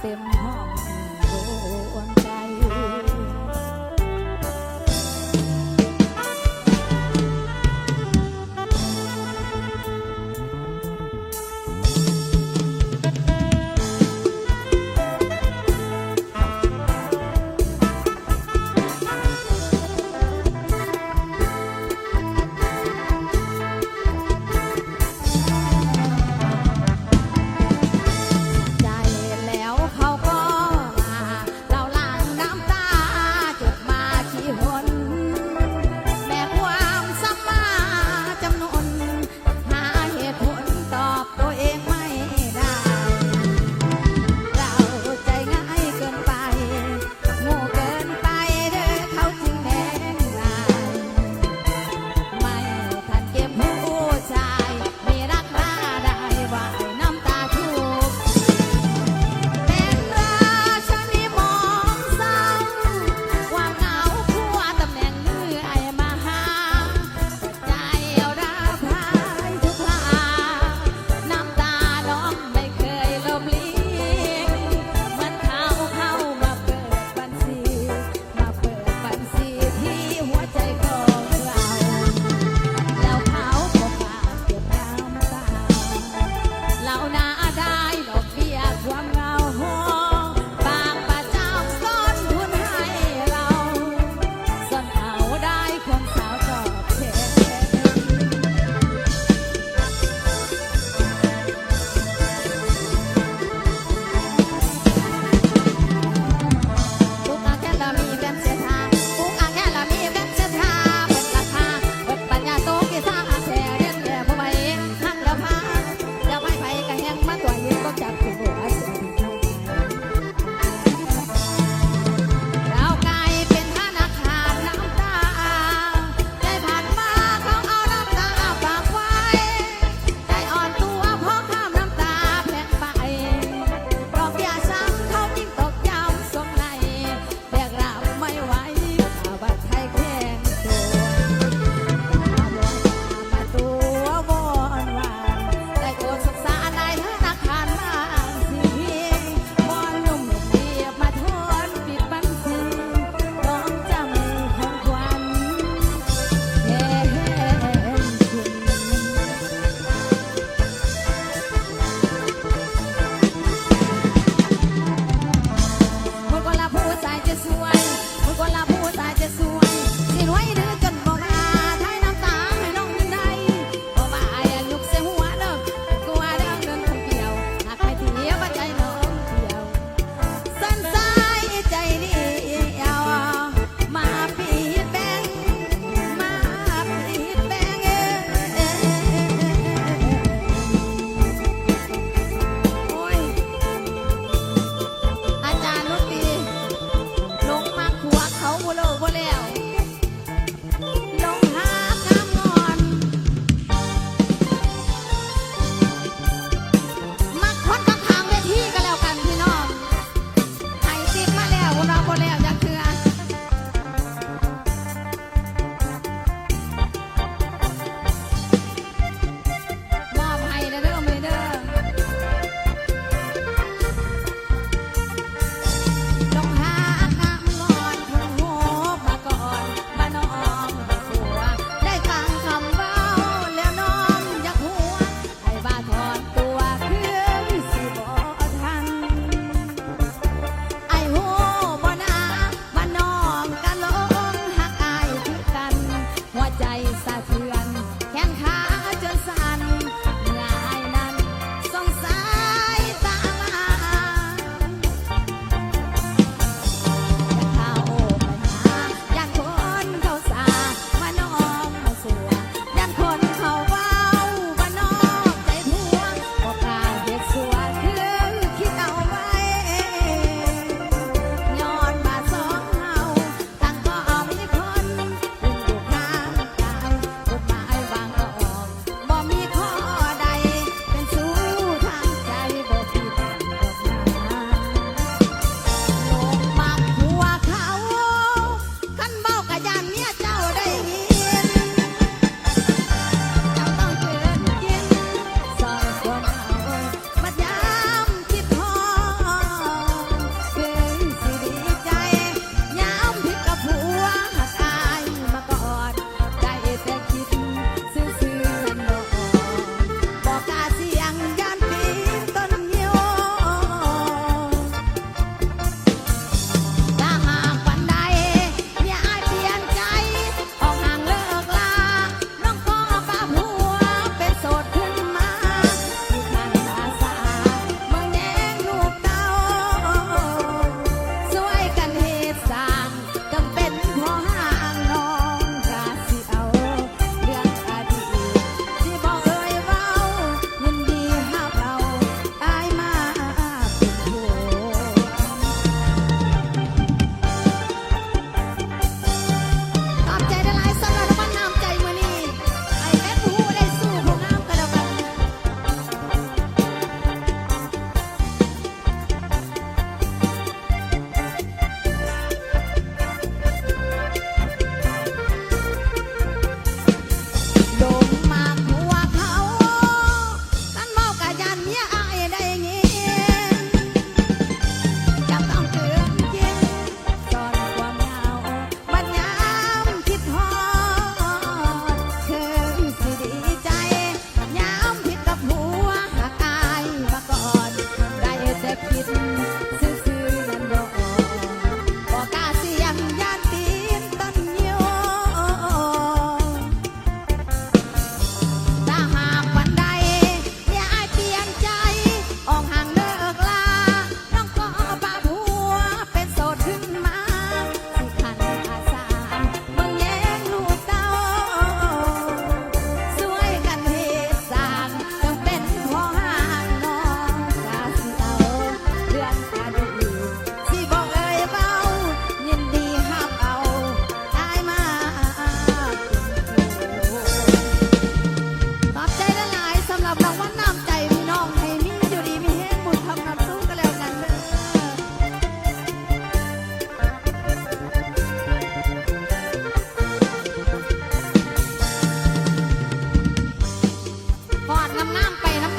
เต็มห้อง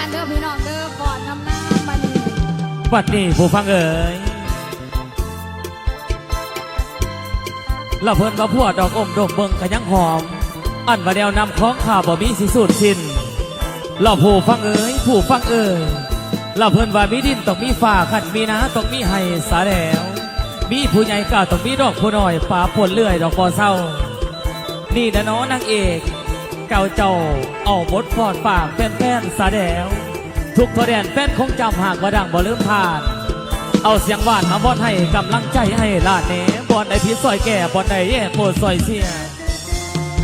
กันเด้อพี่น้องเด้อก่อดน้ำหน้าบันี่วัดนี้ผู้ฟังเอ๋ยเราเพิ่นว่าพวดดอกอมดกเบิ่งขยังหอม อันว่าแนวนำคล้องข่าบ่มีสิสูญสิ้นเราผู้ฟังเอ๋ยผู้ฟังเอ๋ยเราเพิ่นว่ามีดินต้องมีฝ่าขันมีนาต้องมีไห้สาแล้ว มีผู้ใหญ่ก่ต้องมีดอกผู้น้อยป่าผลเลื่อยดอกบอเศร้า นี่นะน้องนางเอก เก่าเจ้า เอาบทฟอดปากแฟนๆสาแดว ทุกทอแดนแฟนคงจำหากว่าดังบ่ลืมผ่าน เอาเสียงหวานมาบอนให้กำลังใจให้ลาดเนบอนไอพิษซอยแก่บอนไอแย่โปรดซอยเสีย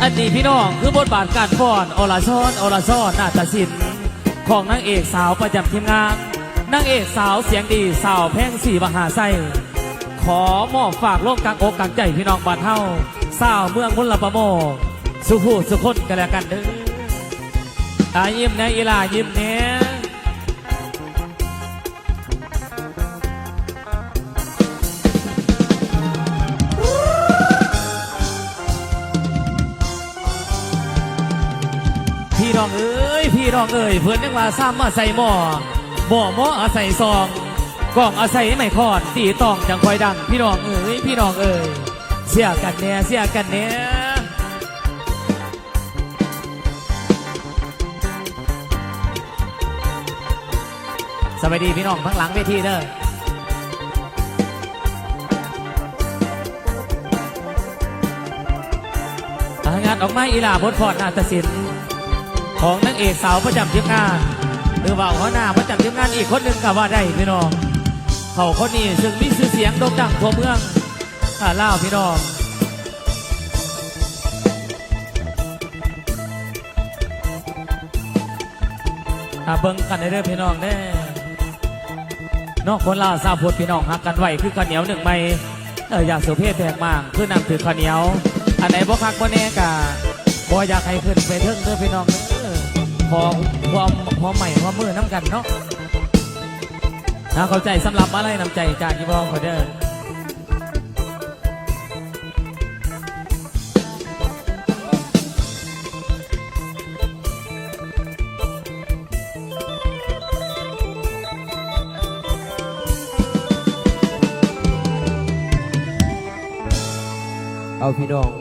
อันนี้พี่น้องคือบทบาทการฟ้อนอรชอนอรชอนนาฏศิลป์ของนางเอกสาวประจำทีมงานนางเอกสาวเสียงดีสาวแพ่งสีมหาไส้ขอมอบฝากร่วมกลางอกกลางใจพี่น้องบ้านเฮาสาวเมืองมุลประโมง สุขูสุขคนกันแล้วกันเด้ออายิ้มแน่อีลายิ้มแน่พี่น้องเอ้ยพี่น้องเอ้ยเพื่อนยังว่าซ้ำมาใส่หม้อหม้อหม้ออาศัยซองกล่องอาศัยไม่คอดตีตองจังคอยดัง พี่น้องเอ้ยพี่น้องเอ้ยเสียกันแน่เสียกันแน่ สวัสดีพี่น้องทั้งหลังเวทีเด้อางานออกมาอีลาบทพอดนาฏศิลป์ของนางเอกสาวประจำทีมงานหรือว่าหัวหน้าประจำทีมงานอีกคนหนึ่งก็ว่าได้พี่น้องเขาคนนี้ซึ่งมีชื่อเสียงโด่งดังทั่วเมืองถ้าเล่าพี่น้องถ้าเบิ่งกันได้เด้อพี่น้องได้ นอกคนลาวสาวพุทธพี่น้องหักกันไหวคือข้าวเหนียวหนึ่งไม้เอออยากสุเพศแพงมากคือนำถือข้าวเหนียว อันไหนบ่คักบ่แน่กะบ่อยากให้ขึ้นไปเทิงเด้อพี่น้องเด้อขอความความใหม่ความมือน้ำกันเนาะถ้าเข้าใจสำหรับอะไรน้ำใจจากพี่บองขอเด้อ เอาพี่น้อง